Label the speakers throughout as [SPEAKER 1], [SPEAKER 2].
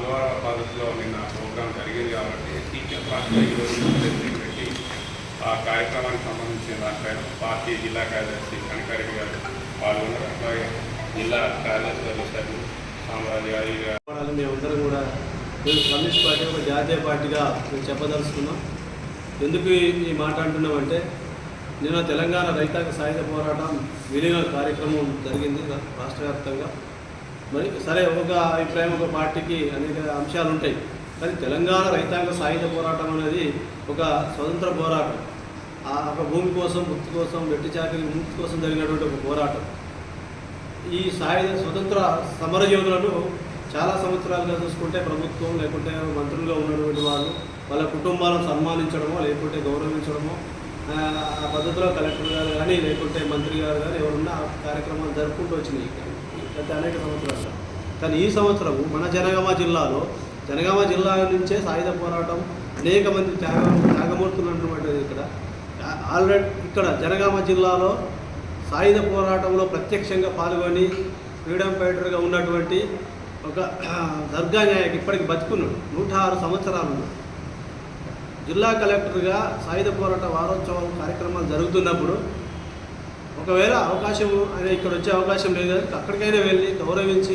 [SPEAKER 1] అగౌరవ పద్ధతిలో నిన్న ప్రోగ్రాం జరిగింది కాబట్టి టీచర్ పార్టీ పెట్టి ఆ కార్యక్రమానికి సంబంధించిన దానిపైన పార్టీ జిల్లా కార్యదర్శి కనకారెడ్డి గారు పాల్గొన్నారు. అట్లాగే జిల్లా కార్యదర్శి సభ్యులు సామ్రాజ్య గారి
[SPEAKER 2] మేమందరం కూడా మేము కమ్యూనిస్ట్ పార్టీ ఒక జాతీయ పార్టీగా మేము చెప్పదలుచుకున్నాం. ఎందుకు ఈ- మాట్లాడుతున్నాం మాట అంటున్నామంటే నిన్న తెలంగాణ రైతాంగ సాయుధ పోరాటం విలీన కార్యక్రమం జరిగింది రాష్ట్రవ్యాప్తంగా రాష్ట్ర వ్యాప్తంగా. మరి సరే ఒక అభిప్రాయం ఒక పార్టీకి అనేక అంశాలు ఉంటాయి. కానీ తెలంగాణ రైతాంగ సాయుధ పోరాటం అనేది ఒక స్వతంత్ర పోరాటం. ఆ ఒక భూమి కోసం ముక్తి కోసం వెట్టి చాకరి ముక్తి కోసం జరిగినటువంటి ఒక పోరాటం. ఈ సాయుధ స్వతంత్ర సమరయోధులను చాలా సంవత్సరాలుగా చూసుకుంటే ప్రభుత్వం లేకుంటే మంత్రులుగా ఉన్నటువంటి వాళ్ళు వాళ్ళ కుటుంబాలను సన్మానించడమో లేకుంటే గౌరవించడమో ఆ, పద్ధతిలో కలెక్టర్ గారు కానీ లేకుంటే మంత్రి గారు కానీ ఎవరున్నా కార్యక్రమాలు జరుపుకుంటూ వచ్చినాయి గత అనేక సంవత్సరాలు. కానీ ఈ సంవత్సరం మన జనగామ జిల్లాలో జనగామ జిల్లా నుంచే సాయుధ పోరాటం అనేక మంది త్యాగ త్యాగమూర్తులు ఉన్నటువంటిది ఇక్కడ. ఆల్రెడీ ఇక్కడ జనగామ జిల్లాలో సాయుధ పోరాటంలో ప్రత్యక్షంగా పాల్గొని ఫ్రీడమ్ ఫైటర్గా ఉన్నటువంటి ఒక దర్గా నాయక్ ఇప్పటికి బతుకున్నాడు. నూట ఆరు సంవత్సరాలు జిల్లా కలెక్టర్గా సాయుధ పోరాట వారోత్సవం కార్యక్రమాలు జరుగుతున్నప్పుడు ఒకవేళ అవకాశం ఆయన ఇక్కడ వచ్చే అవకాశం లేదు అక్కడికైనా వెళ్ళి గౌరవించి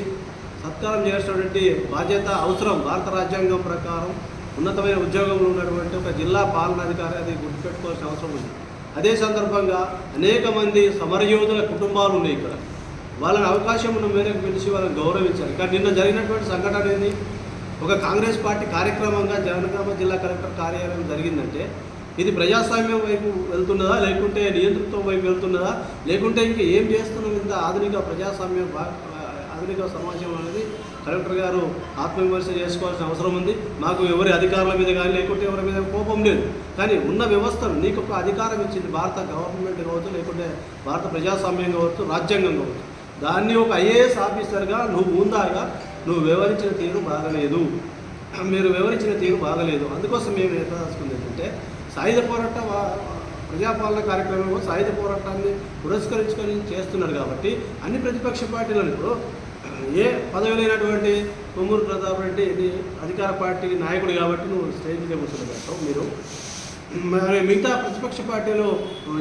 [SPEAKER 2] సత్కారం చేసినటువంటి బాధ్యత అవసరం భారత రాజ్యాంగం ప్రకారం ఉన్నతమైన ఉద్యోగంలో ఉన్నటువంటి ఒక జిల్లా పాలనాధికారి అది గుర్తుపెట్టుకోవాల్సిన అవసరం ఉంది. అదే సందర్భంగా అనేక మంది సమరయోధుల కుటుంబాలు ఉన్నాయి ఇక్కడ. వాళ్ళని అవకాశం ఉన్న మేరకు పిలిచి వాళ్ళని గౌరవించాలి. కానీ నిన్న జరిగినటువంటి సంఘటన అనేది ఒక కాంగ్రెస్ పార్టీ కార్యక్రమంగా జనగామ జిల్లా కలెక్టర్ కార్యాలయం జరిగిందంటే ఇది ప్రజాస్వామ్యం వైపు వెళ్తున్నదా? లేకుంటే నియంతృత్వం వైపు వెళ్తున్నదా? లేకుంటే ఇంకా ఏం చేస్తున్నాం? ఇంత ఆధునిక ప్రజాస్వామ్య ఆధునిక సమాజం అనేది కలెక్టర్ గారు ఆత్మవిమర్శ చేసుకోవాల్సిన అవసరం ఉంది. మాకు ఎవరి అధికారుల మీద కానీ లేకుంటే ఎవరి మీద కోపం లేదు. కానీ ఉన్న వ్యవస్థను నీకు ఒక అధికారం ఇచ్చింది భారత గవర్నమెంట్ కావచ్చు లేకుంటే భారత ప్రజాస్వామ్యం కావచ్చు రాజ్యాంగం కావచ్చు. దాన్ని ఒక ఐఏఎస్ ఆఫీసర్గా నువ్వు ఉందాగా నువ్వు వివరించిన తీరు బాగలేదు. మీరు వివరించిన తీరు బాగలేదు. అందుకోసం మేము ఏర్పరచుకుంది ఏంటంటే సాయుధ పోరాట ప్రజాపాలన కార్యక్రమంలో సాయుధ పోరాటాన్ని పురస్కరించుకొని చేస్తున్నారు కాబట్టి అన్ని ప్రతిపక్ష పార్టీలను ఇప్పుడు ఏ పదవి లేనటువంటి కొమ్మూరు ప్రతాప్ రెడ్డి ఇది అధికార పార్టీ నాయకుడు కాబట్టి నువ్వు స్టేజ్ మీద మీరు. మరి మిగతా ప్రతిపక్ష పార్టీలు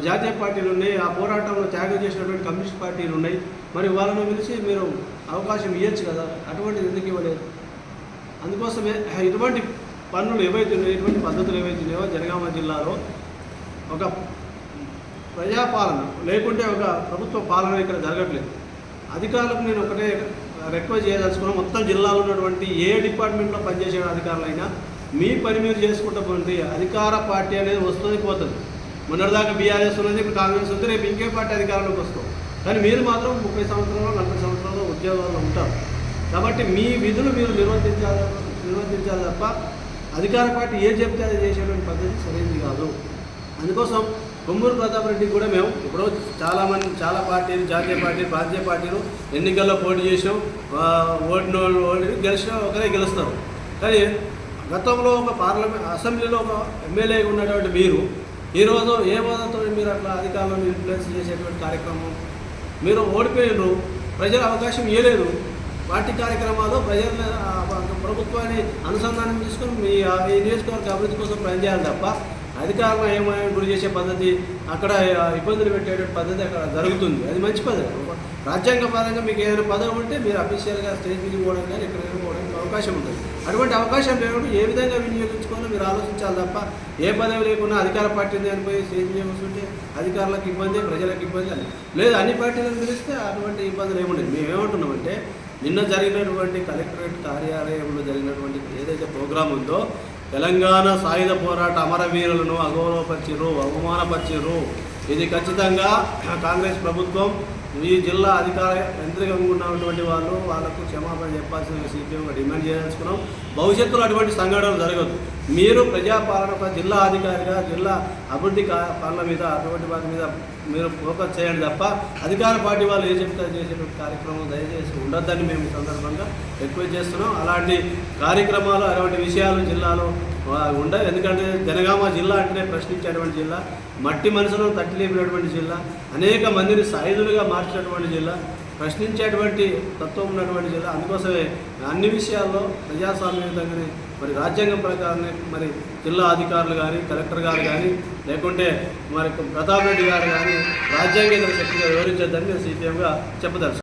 [SPEAKER 2] జాతీయ పార్టీలు ఉన్నాయి ఆ పోరాటంలో త్యాగం చేసినటువంటి కమ్యూనిస్ట్ పార్టీలు ఉన్నాయి. మరి వాళ్ళని పిలిచి మీరు అవకాశం ఇవ్వచ్చు కదా అటువంటిది ఎందుకు ఇవ్వలేదు? అందుకోసమే ఇటువంటి పన్నులు ఏవైతే ఉన్నాయో ఇటువంటి పద్ధతులు ఏవైతే ఉన్నాయో జనగామ జిల్లాలో ఒక ప్రజాపాలన లేకుంటే ఒక ప్రభుత్వ పాలన ఇక్కడ జరగట్లేదు. అధికారులకు నేను ఒకటే రిక్వెస్ట్ చేయదలుచుకున్నాను మొత్తం జిల్లాలో ఉన్నటువంటి ఏ డిపార్ట్మెంట్లో పనిచేసే అధికారులైనా మీ పని మీరు చేసుకుంటూ అధికార పార్టీ అనేది వస్తుంది పోతుంది. మొన్నటిదాకా బీఆర్ఎస్ ఉన్నది ఇప్పుడు కాంగ్రెస్ ఉంది రేపు ఇంకే పార్టీ అధికారంలోకి వస్తాం కానీ మీరు మాత్రం ముప్పై సంవత్సరాలు నలభై సంవత్సరాలు ఉద్యోగాల్లో ఉంటారు. కాబట్టి మీ విధులు మీరు నిర్వర్తించాలి నిర్వర్తించాలి తప్ప అధికార పార్టీ ఏ చెప్తే అది చేసేటువంటి పద్ధతి సరైనది కాదు. అందుకోసం కొమ్మూరు ప్రతాప్ రెడ్డి కూడా మేము ఇప్పుడు చాలామంది చాలా పార్టీలు జాతీయ పార్టీలు ప్రాంతీయ పార్టీలు ఎన్నికల్లో పోటీ చేసాం. ఓడిన వాళ్ళు ఓడి గెలిచిన ఒకరే గెలుస్తారు. కానీ గతంలో ఒక పార్లమెంట్ అసెంబ్లీలో ఒక ఎమ్మెల్యే ఉన్నటువంటి మీరు ఈరోజు ఏ హోదాతో మీరు అట్లా అధికారులను ఇన్ఫ్లుయెన్స్ చేసేటువంటి కార్యక్రమం? మీరు ఓడిపోయినరు ప్రజల అవకాశం ఇవ్వలేదు పార్టీ కార్యక్రమాలు ప్రజల ప్రభుత్వాన్ని అనుసంధానం చేసుకుని మీ ఈ నియోజకవర్గ అభివృద్ధి కోసం పనిచేయాలి తప్ప అధికారం ఏమైనా గురి చేసే పద్ధతి అక్కడ ఇబ్బందులు పెట్టేటువంటి పద్ధతి అక్కడ జరుగుతుంది. అది మంచి పద్ధతి. రాజ్యాంగ పరంగా మీకు ఏదైనా పదవి ఉంటే మీరు అఫీషియల్గా స్టేజ్ మీద పోవడం కానీ ఇక్కడ పోవడానికి అవకాశం ఉంటుంది. అటువంటి అవకాశం లేకుండా ఏ విధంగా వినియోగించుకోవాలో మీరు ఆలోచించాలి తప్ప ఏ పదవి లేకుండా అధికార పార్టీని అనిపోయి స్టేజ్ మీద కూర్చుంటే అధికారులకు ఇబ్బంది ప్రజలకు ఇబ్బంది అని. లేదు అన్ని పార్టీలను పిలిస్తే అటువంటి ఇబ్బందులు ఏముండదు. మేము ఏమంటున్నామంటే నిన్న జరిగినటువంటి కలెక్టరేట్ కార్యాలయంలో జరిగినటువంటి ఏదైతే ప్రోగ్రాం ఉందో తెలంగాణ సాయుధ పోరాట అమరవీరులను అగౌరవపరిచిర్రు అవమానపరిచిర్రు. ఇది ఖచ్చితంగా కాంగ్రెస్ ప్రభుత్వం ఈ జిల్లా అధికార యంత్రికంగా ఉన్నటువంటి వాళ్ళు వాళ్ళకు క్షమాపణ చెప్పాల్సిన సిపిఎంగా డిమాండ్ చేయాల్సుకున్నాం భవిష్యత్తులో అటువంటి సంఘటనలు జరగదు. మీరు ప్రజాపాలన ఒక జిల్లా అధికారిగా జిల్లా అభివృద్ధి పనుల పాలన మీద అటువంటి వాటి మీద మీరు ఫోకస్ చేయండి తప్ప అధికార పార్టీ వాళ్ళు ఏ చెప్తారు చేసేటువంటి కార్యక్రమం దయచేసి ఉండొద్దని మేము సందర్భంగా రిక్వెస్ట్ చేస్తున్నాం. అలాంటి కార్యక్రమాలు అలాంటి విషయాలు జిల్లాలో ఉండవు. ఎందుకంటే జనగామ జిల్లా అంటేనే ప్రశ్నించేటువంటి జిల్లా మట్టి మనుషులను తట్టిలేపినటువంటి జిల్లా అనేక మందిని సాయుధులుగా మార్చినటువంటి జిల్లా ప్రశ్నించేటువంటి తత్వం ఉన్నటువంటి జిల్లా. అందుకోసమే అన్ని విషయాల్లో ప్రజాస్వామ్యయుతంగానే మరి రాజ్యాంగం ప్రకారమే మరి జిల్లా అధికారులు కానీ కలెక్టర్ గారు కానీ లేకుంటే మరి ప్రతాప్ రెడ్డి గారు కానీ రాజ్యాంగేతర శక్తిగా వివరించొద్దని నేను సిపిఎంగా చెప్పదలుచు